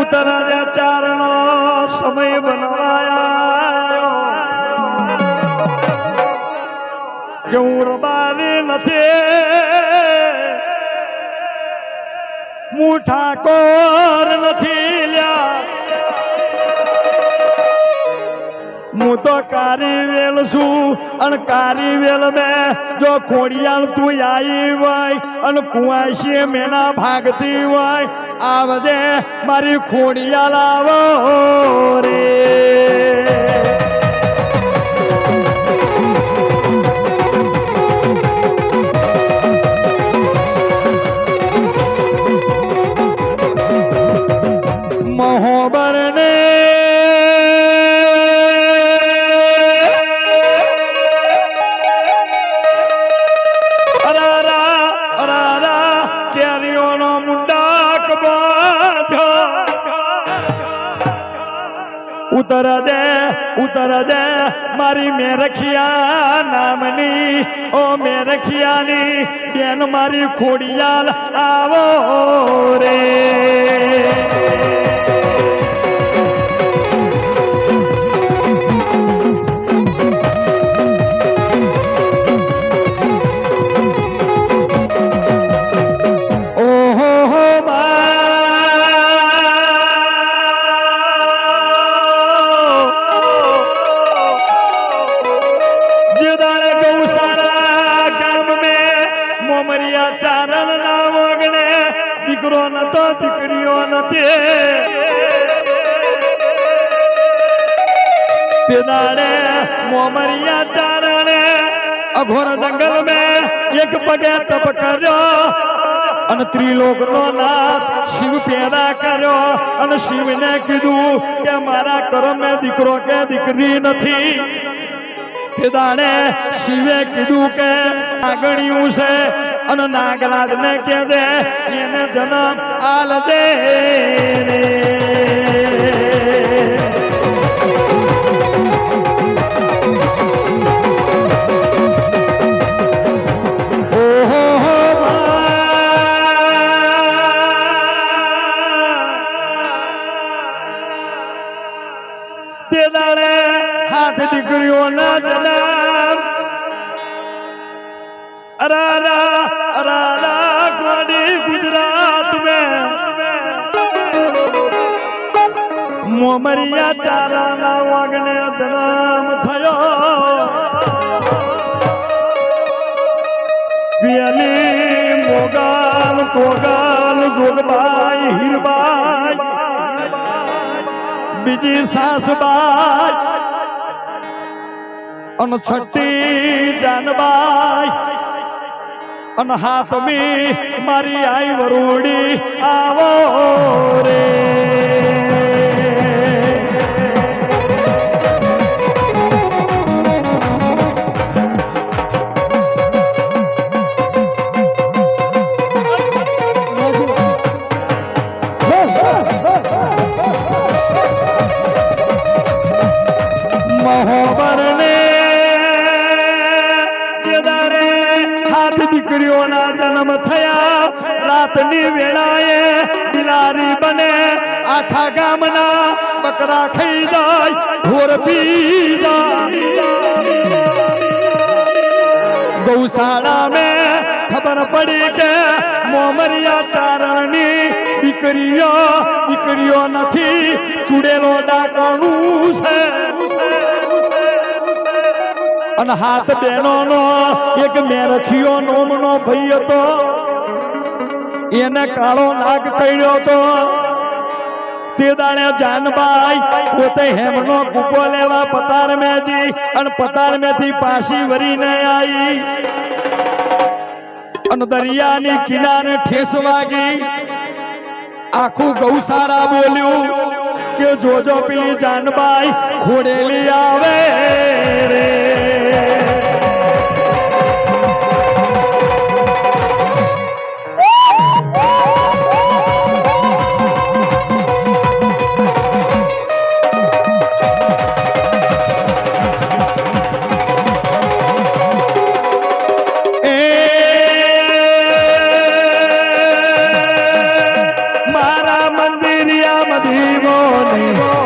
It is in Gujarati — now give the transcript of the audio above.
ઉતરાના ચારણો સમય બનવાયા કે હું રબારી નથી હું ઠાકોર નથી લ્યા મોત કારેલ સુ અન કારેલ મે જો ખોડિયા તું આઈ વાય અન કુંવાશે મેના ભાગતી વાય આવજે મારી ખોડિયા લાવ ઓ રે મહોબરને ઉતર જે ઉતર જે મારી મેં રખિયા નામની ઓ મેં રખિયાની બેન મારી ખોડિયાલ આવો રે તે નાડે મોમરિયા ચરણ અઘોર જંગલ મે એક પગે તપ કર્યો અન ત્રિલોક નો નાથ શિવ તેરા કર્યો અન શિવ ને કીધું કે મારા કર્મ મે દીકરો કે દીકરી નથી દાડે શિવે કીધું કે નાગણ્યું છે અને નાગરાજ ને કે છે એને જન્મ આલજે તે દાડે हाथ दी गुरु ना चला अराला अराला कुआडी गुजरात में मोमरिया चारा ना वागने जनाम थयो वियाली मोगाल तोगाल जोगबाई हिरबाई बिजी सासबाई અન છઠ્ઠી જાનબાઈ અન હાથ મી મારી આઈ વરુડી આવો રે छोकरियोना जन्म थया रात नी वेलाए बिलारी बने आखा गामना बकरा खाई जाय भोर पी जा गौशाला में खबर पड़ी के मोमरिया चारणी बिकरियो बिकरियो नथी चुड़ेलो डाकणू અને હાથ બેનો નો એક મેરખીઓ નોમનો ભાઈ હતો એને કાળો નાગ કર્યો હતો તે દાણે જાનભાઈ પોતે હેમનો કૂપો લેવા પતાર મેજી અને પતાર મેથી પાછી વરીને આવી અને દરિયાની કિનારે ઠેસ વાગી આખું ગૌશાળા બોલ્યું કે જોજો પેલી જાનભાઈ ખોડેલી આવે રે জীবনে